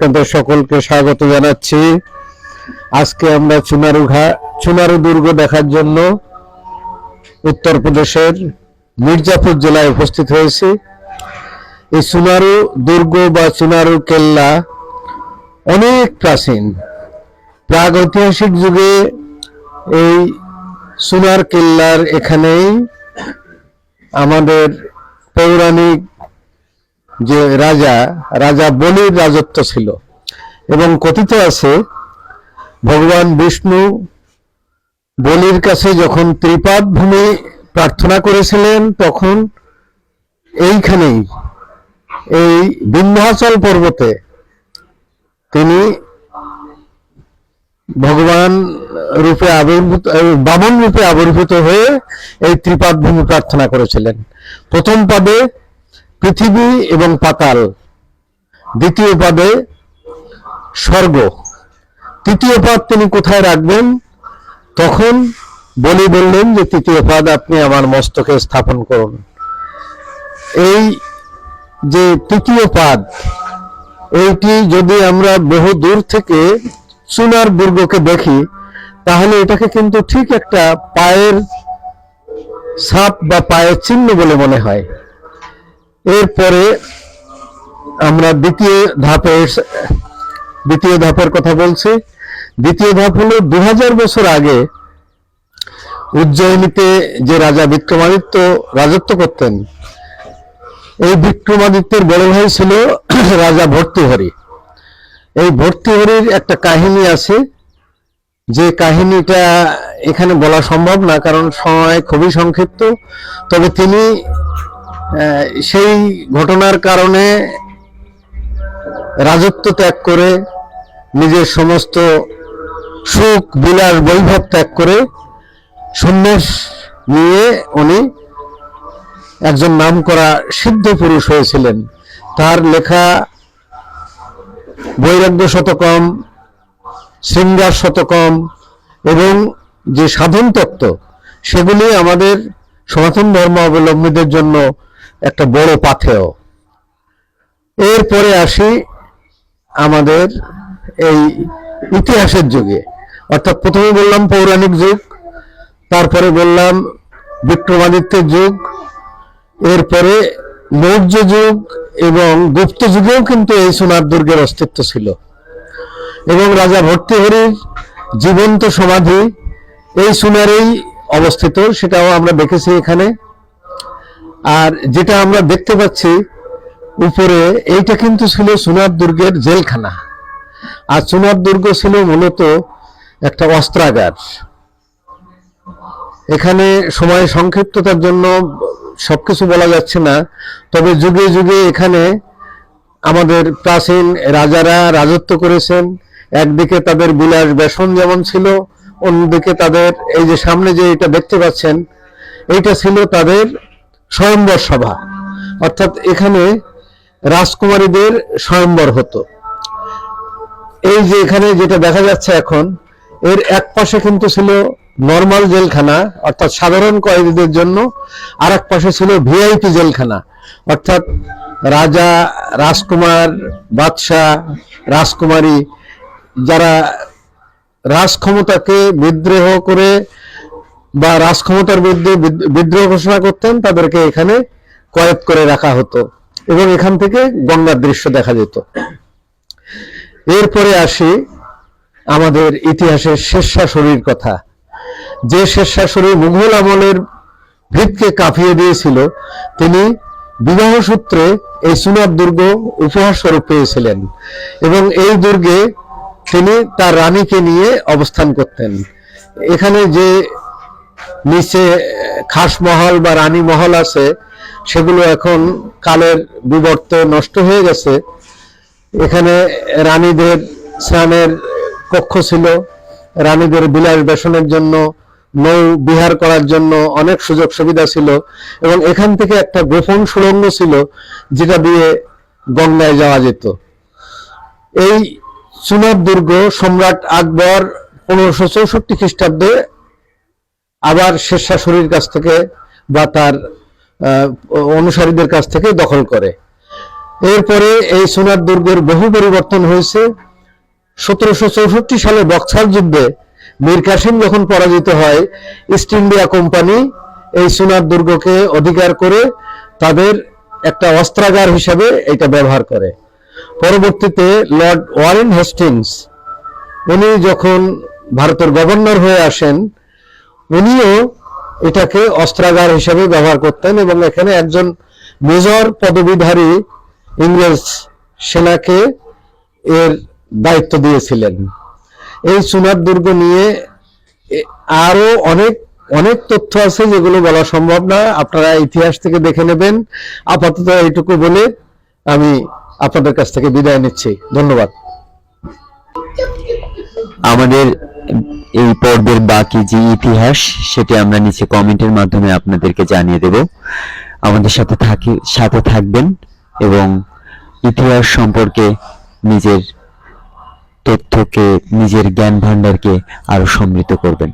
আপনাদের সকলকে স্বাগত জানাচ্ছি। আজকে আমরা চুনারু ঘা চুনারু দুর্গ দেখার জন্য উত্তরপ্রদেশের মির্জাপুর জেলায় উপস্থিত হয়েছি। এই চুনারু দুর্গ বা চুনারু কেল্লা অনেক প্রাচীন। প্রাগ ঐতিহাসিক যুগে এই সোনার কেল্লার এখানেই আমাদের পৌরাণিক যে রাজা রাজা বলির রাজত্ব ছিল। এবং কথিত আছে, ভগবান বিষ্ণু বলির কাছে যখন ত্রিপাদ ভূমি প্রার্থনা করেছিলেন, তখন এইখানেই, এই বিন্ধ্যাচল পর্বতে তিনি ভগবান রূপে আবির্ভূত, বামন রূপে আবির্ভূত হয়ে এই ত্রিপাদ ভূমি প্রার্থনা করেছিলেন। প্রথম পদে পৃথিবী এবং পাতাল। দ্বিতীয় পদে স্বর্গ। তৃতীয় পদ তিনি কোথায় রাখবেন? তখন বলি বললেন যে, তৃতীয় পদ আপনি আমার মস্তকে স্থাপন করুন। এই যে তৃতীয় পাদ, এইটি যদি আমরা বহু দূর থেকে চুনার দুর্গকে দেখি, তাহলে এটাকে কিন্তু ঠিক একটা পায়ের ছাপ বা পায়ের চিহ্ন বলে মনে হয়। এরপরে আমরা দ্বিতীয় ধাপের দ্বিতীয় ধাপের কথা বলছি। দ্বিতীয় ধাপ হলো দু হাজার বছর আগে উজ্জয়িনীতে যে রাজা বিক্রমাদিত্য রাজত্ব করতেন, এই বিক্রমাদিত্যের বড় ভাই ছিল রাজা ভর্তৃহরি। এই ভর্তৃহরির একটা কাহিনী আছে, যে কাহিনীটা এখানে বলা সম্ভব না, কারণ সময় খুবই সংক্ষিপ্ত। তবে তিনি সেই ঘটনার কারণে রাজত্ব ত্যাগ করে নিজের সমস্ত সুখ, বিলাস, বৈভব ত্যাগ করে সন্ন্যাস নিয়ে উনি একজন নাম করা সিদ্ধ পুরুষ হয়েছিলেন। তার লেখা বৈরাগ্য শতকম, শৃঙ্গার শতকম এবং যে সাধন তত্ত্ব সেগুলি আমাদের সনাতন ধর্ম অবলম্বীদের জন্য একটা বড় পাথেয়। এরপরে আসি আমাদের এই ইতিহাসের যুগে। অর্থাৎ প্রথমে বললাম পৌরাণিক যুগ, তারপরে বললাম বিক্রমাদিত্যের যুগ, এরপরে মৌর্য যুগ এবং গুপ্ত যুগেও কিন্তু এই সোনার দুর্গের অস্তিত্ব ছিল। এবং রাজা ভর্তৃহরির জীবন্ত সমাধি এই সোনারেই অবস্থিত, সেটাও আমরা দেখেছি এখানে। আর যেটা আমরা দেখতে পাচ্ছি, উপরে এইটা কিন্তু ছিল সোনার দুর্গের জেলখানা। আর সোনার দুর্গ ছিল মূলত একটা অস্ত্রাগার। এখানে সময় সংক্ষিপ্ততার জন্য সবকিছু বলা যাচ্ছে না, তবে যুগে যুগে এখানে আমাদের প্রাচীন রাজারা রাজত্ব করেছেন। একদিকে তাদের বিলাস বেসন যেমন ছিল, অন্যদিকে তাদের এই যে সামনে যে এটা দেখতে পাচ্ছেন, এইটা ছিল তাদের স্বয়ম্বর সভা। অর্থাৎ এখানে রাজকুমারীদের স্বয়ম্বর হতো। এই যে এখানে যেটা দেখা যাচ্ছে এখন, এর এক পাশে কিন্তু ছিল নর্মাল জেলখানা, অর্থাৎ সাধারণ কয়েদিদের জন্য আর এক পাশে ছিল ভিআইপি জেলখানা। অর্থাৎ রাজা, রাজকুমার, বাদশাহ, রাজকুমারী, যারা রাজক্ষমতাকে বিদ্রোহ করে বা রাজক্ষমতার বিরুদ্ধে বিদ্রোহ ঘোষণা করতেন, তাদেরকে এখানে কয়েদ করে রাখা হতো এবং এখান থেকে গঙ্গার দৃশ্য দেখা যেত। এরপরে আসি আমাদের ইতিহাসের শেষাশরীর কথা। যে শেষাশরী মুঘল আমলের ভিতকে কাঁপিয়ে দিয়েছিল, তিনি বিবাহ সূত্রে এই সুনার দুর্গ উপহার স্বরূপ পেয়েছিলেন এবং এই দুর্গে তিনি তার রানীকে নিয়ে অবস্থান করতেন। এখানে যে নিচে খাস মহল বা রানী মহল আছে, সেগুলো এখন কালের বিবর্তে নষ্ট হয়ে গেছে। এখানে রানীদের স্নানের কক্ষ ছিল, রানীদের বিলাস বেসনের জন্য, নৌ বিহার করার জন্য অনেক সুযোগ সুবিধা ছিল এবং এখান থেকে একটা গোপন সুড়ঙ্গ ছিল, যেটা দিয়ে গঙ্গায় যাওয়া যেত। এই চুনার দুর্গ সম্রাট আকবর পনেরোশো চৌষট্টি খ্রিস্টাব্দে আবার শেরশাহ কাছ থেকে বা তার অনুসারীদের কাছ থেকে দখল করে। এরপরে এই সোনার দুর্গের বহু পরিবর্তন হয়েছে। সতেরোশো চৌষট্টি সালে বক্সার যুদ্ধে মীর কাসিম যখন পরাজিত হয়, ইস্ট ইন্ডিয়া কোম্পানি এই সোনার দুর্গকে অধিকার করে তাদের একটা অস্ত্রাগার হিসাবে এটা ব্যবহার করে। পরবর্তীতে লর্ড ওয়ারেন হেস্টিংস, উনি যখন ভারতের গভর্নর হয়ে আসেন উনিও এটাকে অস্ত্রাগার হিসেবে ব্যবহার করতেন এবং এখানে একজন মেজর পদবীধারী ইংরেজ সেনাকে এর দায়িত্ব দিয়েছিলেন। এই সোনার দুর্গ নিয়ে আরও অনেক অনেক তথ্য আছে যেগুলো বলা সম্ভব না। আপনারা ইতিহাস থেকে দেখে নেবেন। আপাতত এইটুকু বলে আমি আপনাদের কাছ থেকে বিদায় নিচ্ছি। ধন্যবাদ। আমাদের এই পর্বের বাকি যে ইতিহাস, সেটি আমরা নিচে কমেন্টের মাধ্যমে আপনাদেরকে জানিয়ে দেব। আমাদের সাথে থাকি, সাথে থাকবেন এবং ইতিহাস সম্পর্কে নিজের তথ্যকে, নিজের জ্ঞান ভাণ্ডারকে আরও সমৃদ্ধ করবেন।